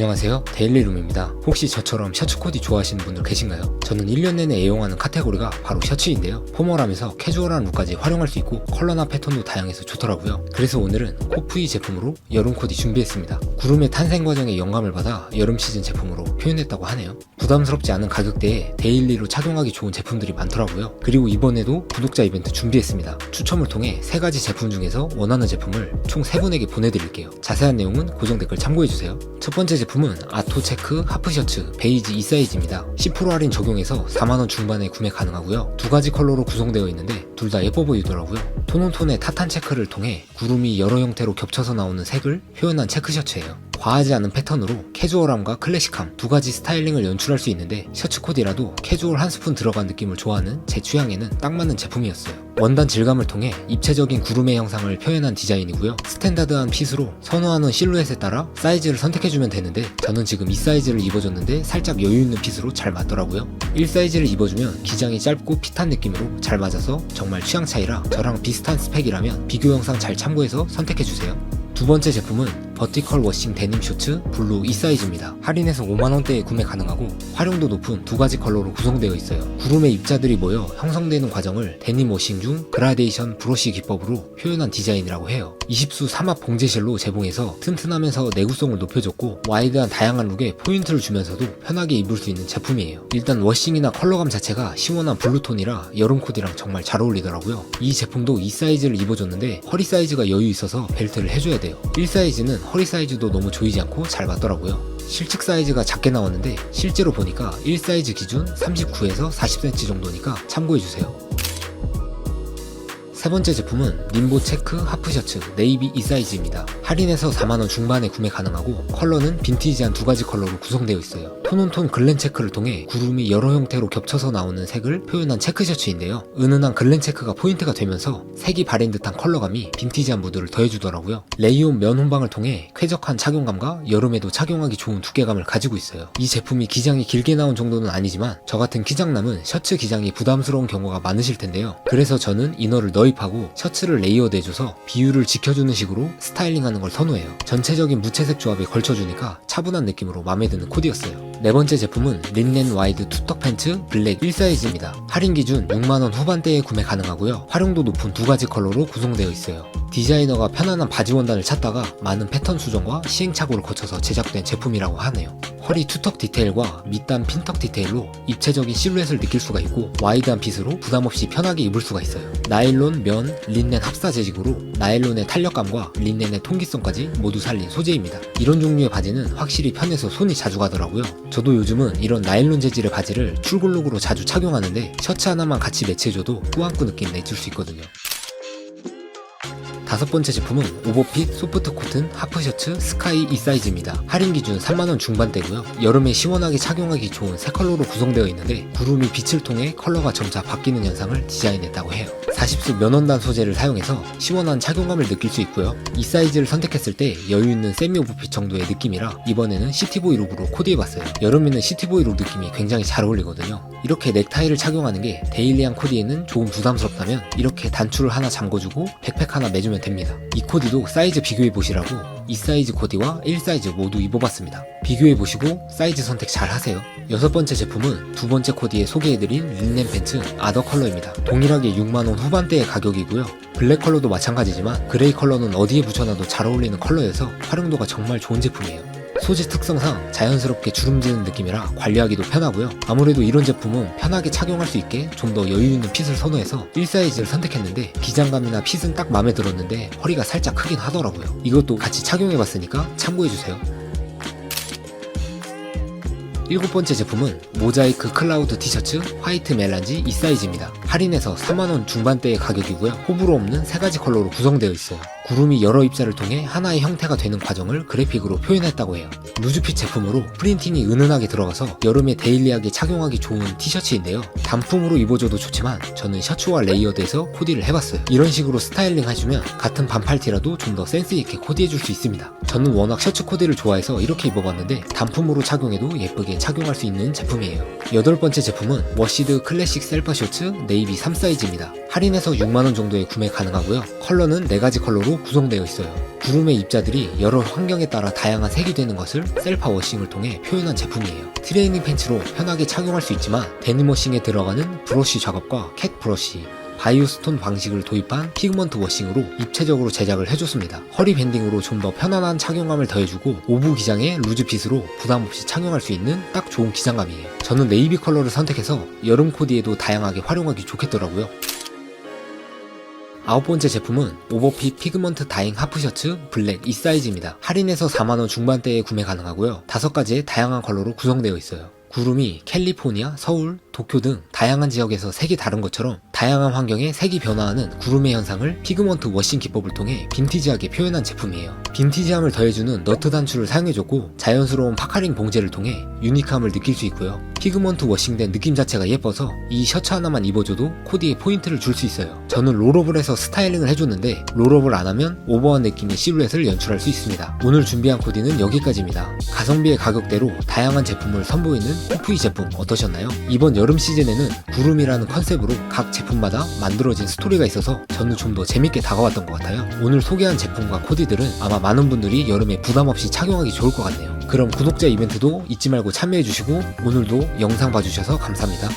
안녕하세요. 데일리룸입니다. 혹시 저처럼 셔츠 코디 좋아하시는 분들 계신가요? 저는 1년 내내 애용하는 카테고리가 바로 셔츠인데요. 포멀하면서 캐주얼한 룩까지 활용할 수 있고 컬러나 패턴도 다양해서 좋더라고요. 그래서 오늘은 코프이 제품으로 여름 코디 준비했습니다. 구름의 탄생 과정에 영감을 받아 여름 시즌 제품으로 표현했다고 하네요. 부담스럽지 않은 가격대에 데일리로 착용하기 좋은 제품들이 많더라고요. 그리고 이번에도 구독자 이벤트 준비했습니다. 추첨을 통해 세 가지 제품 중에서 원하는 제품을 총 3분에게 보내드릴게요. 자세한 내용은 고정 댓글 참고해주세요. 첫 번째 제품 은 아토체크 하프셔츠 베이지 2사이즈입니다. 10% 할인 적용해서 4만원 중반에 구매 가능하고요. 두 가지 컬러로 구성되어 있는데 둘 다 예뻐 보이더라고요. 톤온톤의 타탄 체크를 통해 구름이 여러 형태로 겹쳐서 나오는 색을 표현한 체크 셔츠예요 과하지 않은 패턴으로 캐주얼함과 클래식함 두 가지 스타일링을 연출할 수 있는데 셔츠 코디라도 캐주얼 한 스푼 들어간 느낌을 좋아하는 제 취향에는 딱 맞는 제품이었어요. 원단 질감을 통해 입체적인 구름의 형상을 표현한 디자인이고요. 스탠다드한 핏으로 선호하는 실루엣에 따라 사이즈를 선택해주면 되는데 저는 지금 이 사이즈를 입어줬는데 살짝 여유 있는 핏으로 잘 맞더라고요. 1 사이즈를 입어주면 기장이 짧고 핏한 느낌으로 잘 맞아서 정말 취향 차이라 저랑 비슷한 스펙이라면 비교 영상 잘 참고해서 선택해주세요. 두 번째 제품은 버티컬 워싱 데님 셔츠 블루 2사이즈입니다. 할인해서 5만원대에 구매 가능하고 활용도 높은 두 가지 컬러로 구성되어 있어요. 구름의 입자들이 모여 형성되는 과정을 데님 워싱 중 그라데이션 브러쉬 기법으로 표현한 디자인이라고 해요. 20수 삼합 봉제실로 제봉해서 튼튼하면서 내구성을 높여줬고 와이드한 다양한 룩에 포인트를 주면서도 편하게 입을 수 있는 제품이에요. 일단 워싱이나 컬러감 자체가 시원한 블루톤이라 여름 코디랑 정말 잘 어울리더라고요. 이 제품도 이 사이즈를 입어줬는데 허리 사이즈가 여유 있어서 벨트를 해줘야 돼요. 1 사이즈는 허리 사이즈도 너무 조이지 않고 잘 맞더라고요. 실측 사이즈가 작게 나왔는데 실제로 보니까 1 사이즈 기준 39에서 40cm 정도니까 참고해주세요. 세 번째 제품은 님보 체크 하프 셔츠 네이비 2사이즈입니다. 할인해서 4만원 중반에 구매 가능하고 컬러는 빈티지한 두 가지 컬러로 구성되어 있어요. 톤온톤 글렌 체크를 통해 구름이 여러 형태로 겹쳐서 나오는 색을 표현한 체크 셔츠인데요. 은은한 글렌 체크가 포인트가 되면서 색이 바랜 듯한 컬러감이 빈티지한 무드를 더해주더라고요. 레이온 면 혼방을 통해 쾌적한 착용감과 여름에도 착용하기 좋은 두께감을 가지고 있어요. 이 제품이 기장이 길게 나온 정도는 아니지만 저 같은 키장남은 셔츠 기장이 부담스러운 경우가 많으실 텐데요. 그래서 저는 이너를 너입하고 셔츠를 레이어드해줘서 비율을 지켜주는 식으로 스타일링하는 걸 선호해요. 전체적인 무채색 조합에 걸쳐주니까 차분한 느낌으로 마음에 드는 코디였어요. 네 번째 제품은 린넨 와이드 투턱 팬츠 블랙 1사이즈입니다. 할인 기준 6만원 후반대에 구매 가능하고요. 활용도 높은 두 가지 컬러로 구성되어 있어요. 디자이너가 편안한 바지 원단을 찾다가 많은 패턴 수정과 시행착오를 거쳐서 제작된 제품이라고 하네요. 허리 투턱 디테일과 밑단 핀턱 디테일로 입체적인 실루엣을 느낄 수가 있고 와이드한 핏으로 부담없이 편하게 입을 수가 있어요. 나일론, 면, 린넨 합사 재질로 나일론의 탄력감과 린넨의 통기성까지 모두 살린 소재입니다. 이런 종류의 바지는 확실히 편해서 손이 자주 가더라고요. 저도 요즘은 이런 나일론 재질의 바지를 출근룩으로 자주 착용하는데 셔츠 하나만 같이 매치해줘도 꾸안꾸 느낌 내줄 수 있거든요. 다섯 번째 제품은 오버핏 소프트 코튼 하프 셔츠 스카이 2 사이즈입니다. 할인 기준 3만원 중반대고요. 여름에 시원하게 착용하기 좋은 세 컬러로 구성되어 있는데 구름이 빛을 통해 컬러가 점차 바뀌는 현상을 디자인했다고 해요. 40수 면원단 소재를 사용해서 시원한 착용감을 느낄 수 있고요. 이 사이즈를 선택했을 때 여유 있는 세미 오버핏 정도의 느낌이라 이번에는 시티보이 룩으로 코디해봤어요. 여름에는 시티보이 룩 느낌이 굉장히 잘 어울리거든요. 이렇게 넥타이를 착용하는 게 데일리한 코디에는 조금 부담스럽다면 이렇게 단추를 하나 잠궈주고 백팩 하나 매주면 됩니다. 이 코디도 사이즈 비교해 보시라고 이 사이즈 코디와 1 사이즈 모두 입어봤습니다. 비교해 보시고 사이즈 선택 잘 하세요. 여섯 번째 제품은 두 번째 코디에 소개해드린 린넨 팬츠 아더 컬러입니다. 동일하게 6만원 후반대의 가격이고요. 블랙 컬러도 마찬가지지만 그레이 컬러는 어디에 붙여놔도 잘 어울리는 컬러여서 활용도가 정말 좋은 제품이에요. 소재 특성상 자연스럽게 주름지는 느낌이라 관리하기도 편하고요. 아무래도 이런 제품은 편하게 착용할 수 있게 좀 더 여유 있는 핏을 선호해서 1 사이즈를 선택했는데 기장감이나 핏은 딱 마음에 들었는데 허리가 살짝 크긴 하더라고요. 이것도 같이 착용해봤으니까 참고해주세요. 일곱 번째 제품은 모자이크 클라우드 티셔츠 화이트 멜란지 2사이즈입니다. 할인해서 4만원 중반대의 가격이고요. 호불호 없는 세 가지 컬러로 구성되어 있어요. 구름이 여러 입자를 통해 하나의 형태가 되는 과정을 그래픽으로 표현했다고 해요. 누즈핏 제품으로 프린팅이 은은하게 들어가서 여름에 데일리하게 착용하기 좋은 티셔츠인데요. 단품으로 입어줘도 좋지만 저는 셔츠와 레이어드해서 코디를 해봤어요. 이런 식으로 스타일링 해주면 같은 반팔티라도 좀 더 센스있게 코디해줄 수 있습니다. 저는 워낙 셔츠 코디를 좋아해서 이렇게 입어봤는데 단품으로 착용해도 예쁘게 착용할 수 있는 제품이에요. 여덟 번째 제품은 워시드 클래식 셀파 셔츠 네이비 3사이즈입니다. 할인해서 6만원 정도에 구매 가능하고요. 컬러는 4가지 컬러로 구성되어 있어요. 구름의 입자들이 여러 환경에 따라 다양한 색이 되는 것을 셀파 워싱을 통해 표현한 제품이에요. 트레이닝 팬츠로 편하게 착용할 수 있지만 데니머싱에 들어가는 브러쉬 작업과 캣 브러쉬, 바이오스톤 방식을 도입한 피그먼트 워싱으로 입체적으로 제작을 해줬습니다. 허리 밴딩으로 좀 더 편안한 착용감을 더해주고 오브 기장의 루즈 핏으로 부담 없이 착용할 수 있는 딱 좋은 기장감이에요. 저는 네이비 컬러를 선택해서 여름 코디에도 다양하게 활용하기 좋겠더라고요. 아홉 번째 제품은 오버핏 피그먼트 다잉 하프 셔츠 블랙 이 사이즈입니다. 할인해서 4만원 중반대에 구매 가능하고요. 다섯 가지의 다양한 컬러로 구성되어 있어요. 구름이 캘리포니아, 서울, 도쿄 등 다양한 지역에서 색이 다른 것처럼 다양한 환경에 색이 변화하는 구름의 현상을 피그먼트 워싱 기법을 통해 빈티지하게 표현한 제품이에요. 빈티지함을 더해주는 너트 단추를 사용해줬고 자연스러운 파카링 봉제를 통해 유니크함을 느낄 수 있고요. 피그먼트 워싱된 느낌 자체가 예뻐서 이 셔츠 하나만 입어줘도 코디에 포인트를 줄 수 있어요. 저는 롤업을 해서 스타일링을 해줬는데 롤업을 안 하면 오버한 느낌의 시루엣을 연출할 수 있습니다. 오늘 준비한 코디는 여기까지입니다. 가성비의 가격대로 다양한 제품을 선보이는 호프이 제품 어떠셨나요? 이번 여름 시즌에는 구름이라는 컨셉으로 각 제품마다 만들어진 스토리가 있어서 저는 좀 더 재밌게 다가왔던 것 같아요. 오늘 소개한 제품과 코디들은 아마 많은 분들이 여름에 부담 없이 착용하기 좋을 것 같네요. 그럼 구독자 이벤트도 잊지 말고 참여해주시고 오늘도 영상 봐주셔서 감사합니다.